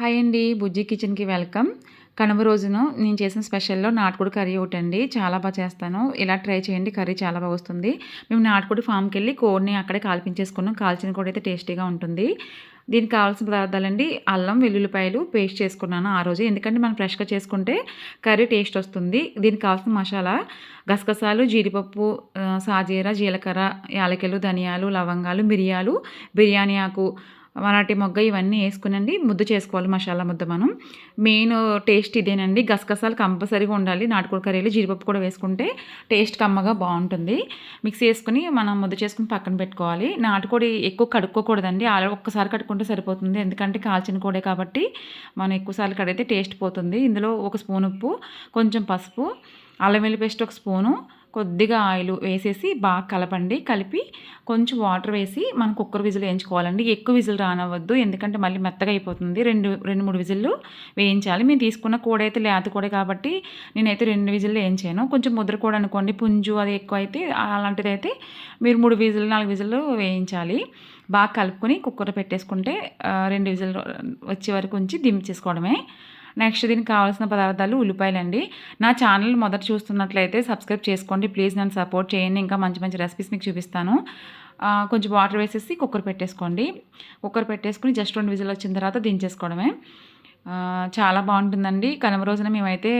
Hi అండి బుజ్జి కిచెన్కి welcome. Kanuma రోజున నేను చేసిన స్పెషల్లో నాటుకోడి కర్రీ ఒకటి అండి చాలా బాగా చేస్తాను. ఇలా ట్రై చేయండి కర్రీ చాలా బాగా వస్తుంది. మేము నాటుకోడి ఫామ్కి వెళ్ళి కోడిని అక్కడే కాల్పించేసుకున్నాం. కాల్చిన కోడి అయితే టేస్టీగా ఉంటుంది. దీనికి కావాల్సిన పదార్థాలండి అల్లం వెల్లుల్లిపాయలు పేస్ట్ చేసుకున్నాను ఆ రోజు. ఎందుకంటే మనం ఫ్రెష్గా చేసుకుంటే కర్రీ టేస్ట్ వస్తుంది. దీనికి కావాల్సిన మసాలా గసగసాలు జీడిపప్పు సాజీర జీలకర్ర యాలకలు ధనియాలు లవంగాలు మిరియాలు బిర్యానీ ఆకు మరాఠీ మొగ్గ ఇవన్నీ వేసుకునండి. ముద్ద చేసుకోవాలి మసాలా ముద్ద మనం. మెయిన్ టేస్ట్ ఇదేనండి. గసగసాలు కంపల్సరీగా ఉండాలి. నాటుకోడి కర్రీలు జీడిపప్పు కూడా వేసుకుంటే టేస్ట్ కమ్మగా బాగుంటుంది. మిక్సీ వేసుకుని మనం ముద్ద చేసుకుని పక్కన పెట్టుకోవాలి. నాటుకోడి ఎక్కువ కడుక్కోకూడదండి. అలా ఒక్కసారి కడుక్కుంటే సరిపోతుంది. ఎందుకంటే కాల్చిన కోడే కాబట్టి మనం ఎక్కువసార్లు కడిగితే టేస్ట్ పోతుంది. ఇందులో ఒక స్పూన్ ఉప్పు కొంచెం పసుపు అల్లం వెల్లి పేస్ట్ ఒక స్పూను కొద్దిగా ఆయిల్ వేసేసి బాగా కలపండి. కలిపి కొంచెం వాటర్ వేసి మనం కుక్కర్ విజిల్ వేయించుకోవాలండి. ఎక్కువ విజిల్ రానవద్దు. ఎందుకంటే మళ్ళీ మెత్తగా అయిపోతుంది. రెండు రెండు మూడు విజిల్లు వేయించాలి. మేము తీసుకున్న కూడైతే లేత కూడ కాబట్టి నేనైతే రెండు విజిల్లు వేయించాను. కొంచెం ముద్ర కూడా అనుకోండి. పుంజు అది ఎక్కువ అయితే అలాంటిది అయితే మీరు మూడు విజిల్ నాలుగు విజిల్లు వేయించాలి. బాగా కలుపుకొని కుక్కర్ పెట్టేసుకుంటే రెండు విజిల్ వచ్చే వరకు ఉంచి దించేసుకోవడమే నెక్స్ట్ దీనికి కావాల్సిన పదార్థాలు ఉల్లిపాయలండి. నా ఛానల్ మొదట చూస్తున్నట్లయితే సబ్స్క్రైబ్ చేసుకోండి. ప్లీజ్ నన్ను సపోర్ట్ చేయండి. ఇంకా మంచి మంచి రెసిపీస్ మీకు చూపిస్తాను. కొంచెం వాటర్ వేసేసి కుక్కర్ పెట్టేసుకోండి. కుక్కర్ పెట్టేసుకుని జస్ట్ రెండు విజిల్ వచ్చిన తర్వాత దించేసుకోవడమే. చాలా బాగుంటుందండి. కనుమ రోజున మేమైతే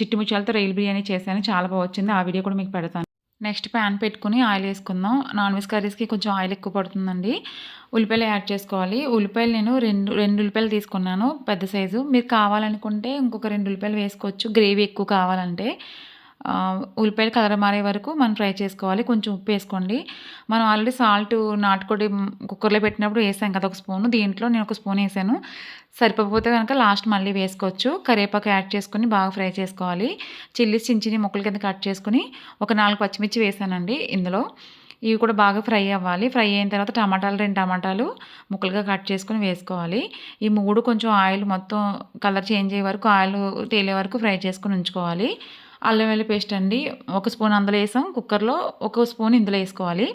చిట్టి ముచ్చాలతో రైలు బిర్యానీ చేశాను. చాలా బాగా వచ్చింది. ఆ వీడియో కూడా మీకు పెడతాను. నెక్స్ట్ ప్యాన్ పెట్టుకుని ఆయిల్ వేసుకుందాం. నాన్ వెజ్ కర్రీస్కి కొంచెం ఆయిల్ ఎక్కువ పడుతుందండి. ఉల్లిపాయలు యాడ్ చేసుకోవాలి. ఉల్లిపాయలు నేను రెండు రెండు ఉల్లిపాయలు తీసుకున్నాను పెద్ద సైజు. మీరు కావాలనుకుంటే ఇంకొక రెండు ఉల్లిపాయలు వేసుకోవచ్చు. గ్రేవీ ఎక్కువ కావాలంటే. ఉల్లిపాయలు కలర్ మారే వరకు మనం ఫ్రై చేసుకోవాలి. కొంచెం ఉప్పు వేసుకోండి. మనం ఆల్రెడీ సాల్ట్ నాటుకోడి కుక్కర్లో పెట్టినప్పుడు వేసాం కదా ఒక స్పూన్. దీంట్లో నేను ఒక స్పూన్ వేసాను. సరిపోతే కనుక లాస్ట్ మళ్ళీ వేసుకోవచ్చు. కరివేపాకు యాడ్ చేసుకొని బాగా ఫ్రై చేసుకోవాలి. చిల్లీస్ చిన్న చిన్న ముక్కల కింద కట్ చేసుకుని ఒక నాలుగు పచ్చిమిర్చి వేసానండి ఇందులో. ఇవి కూడా బాగా ఫ్రై అవ్వాలి. ఫ్రై అయిన తర్వాత టమాటాలు రెండు టమాటాలు ముక్కలుగా కట్ చేసుకొని వేసుకోవాలి. ఈ మూడు కొంచెం ఆయిల్ మొత్తం కలర్ చేంజ్ అయ్యే వరకు ఆయిల్ తేలే వరకు ఫ్రై చేసుకొని ఉంచుకోవాలి. అల్లం వెల్లి పేస్ట్ అండి. ఒక స్పూన్ అందులో వేసాం. కుక్కర్లో ఒక స్పూన్ ఇందులో వేసుకోవాలి.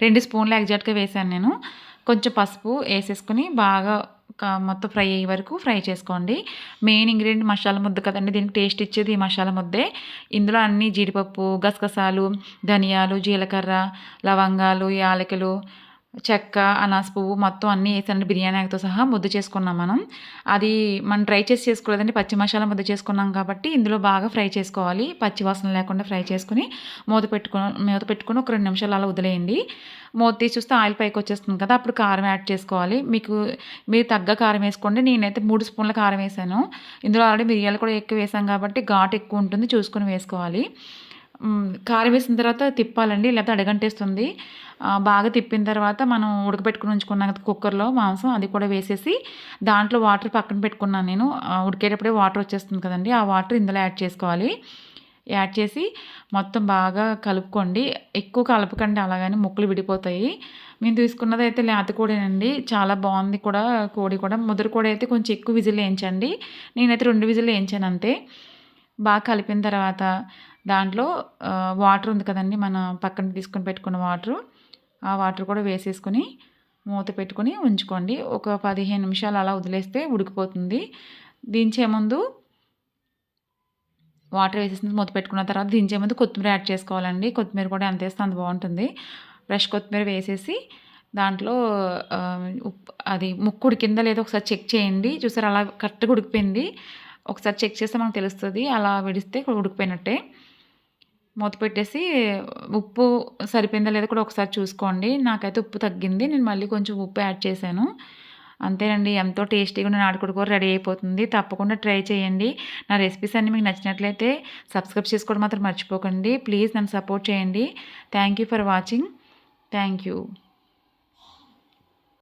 రెండు స్పూన్లు ఎగ్జాక్ట్గా వేసాను నేను. కొంచెం పసుపు వేసేసుకుని బాగా మొత్తం ఫ్రై అయ్యే వరకు ఫ్రై చేసుకోండి. మెయిన్ ఇంగ్రీడియంట్ మసాలా ముద్ద కదండి. దీనికి టేస్ట్ ఇచ్చేది ఈ మసాలా ముద్దే. ఇందులో అన్ని జీడిపప్పు గసగసాలు ధనియాలు జీలకర్ర లవంగాలు యాలకులు చెక్క అనాస పువ్వు మొత్తం అన్నీ వేసానండి. బిర్యానీ ఆకుతో సహా ముద్ద చేసుకున్నాం మనం. అది మనం ట్రై చేసి చేసుకోలేదండి. పచ్చి మసాలా ముద్ద చేసుకున్నాం కాబట్టి ఇందులో బాగా ఫ్రై చేసుకోవాలి. పచ్చి వాసన లేకుండా ఫ్రై చేసుకుని మూత పెట్టుకుని మూత పెట్టుకుని ఒక రెండు నిమిషాలు అలా వదిలేయండి. మూత తీసి చూస్తే ఆయిల్ పైకి వచ్చేస్తుంది కదా అప్పుడు కారం యాడ్ చేసుకోవాలి. మీకు మీరు తగ్గ కారం వేసుకోండి. నేనైతే మూడు స్పూన్ల కారం వేసాను. ఇందులో ఆల్రెడీ మిరియాలు కూడా ఎక్కువ వేసాం కాబట్టి ఘాట్ ఎక్కువ ఉంటుంది. చూసుకొని వేసుకోవాలి. కారం వేసిన తర్వాత తిప్పాలండి లేకపోతే అడగంటేస్తుంది. బాగా తిప్పిన తర్వాత మనం ఉడకబెట్టుకుని ఉంచుకున్నాం కదా కుక్కర్లో మాంసం అది కూడా వేసేసి దాంట్లో వాటర్ పక్కన పెట్టుకున్నాను నేను. ఉడికేటప్పుడే వాటర్ వచ్చేస్తుంది కదండి ఆ వాటర్ ఇందులో యాడ్ చేసుకోవాలి. యాడ్ చేసి మొత్తం బాగా కలుపుకోండి. ఎక్కువ కలపకండి అలాగని ముక్కలు విడిపోతాయి. మేము తీసుకున్నది అయితే లేత కోడేనండి చాలా బాగుంది కూడా కోడి కూడా. ముదురు కోడి అయితే కొంచెం ఎక్కువ విజిల్ వేయించండి. నేనైతే రెండు విజిల్ వేయించాను అంతే. బాగా కలిపిన తర్వాత దాంట్లో వాటర్ ఉంది కదండి మన పక్కన తీసుకొని పెట్టుకున్న వాటర్. ఆ వాటర్ కూడా వేసేసుకొని మూత పెట్టుకొని ఉంచుకోండి. ఒక పదిహేను నిమిషాలు అలా వదిలేస్తే ఉడికిపోతుంది. దించే ముందు వాటర్ వేసేసి మూత పెట్టుకున్న తర్వాత దించే ముందు కొత్తిమీర యాడ్ చేసుకోవాలండి. కొత్తిమీర కూడా ఎంత వేస్తే అంత బాగుంటుంది. ఫ్రెష్ కొత్తిమీర వేసేసి దాంట్లో ఉప్పు అది ముక్కుడు కింద లేదో ఒకసారి చెక్ చేయండి. చూసారు అలా కరెక్ట్గా ఉడికిపోయింది. ఒకసారి చెక్ చేస్తే మనకు తెలుస్తుంది. అలా విడిస్తే ఉడికిపోయినట్టే. మూత పెట్టేసి ఉప్పు సరిపోయిందా లేదా కూడా ఒకసారి చూసుకోండి. నాకైతే ఉప్పు తగ్గింది. నేను మళ్ళీ కొంచెం ఉప్పు యాడ్ చేశాను. అంతేనండి. ఎంతో టేస్టీగా ఉన్న నాటుకోడి కూర రెడీ అయిపోతుంది. తప్పకుండా ట్రై చేయండి. నా రెసిపీస్ అన్నీ మీకు నచ్చినట్లయితే సబ్స్క్రైబ్ చేసుకోవడం మాత్రం మర్చిపోకండి. ప్లీజ్ నన్ను సపోర్ట్ చేయండి. Thank you for watching. Thank you.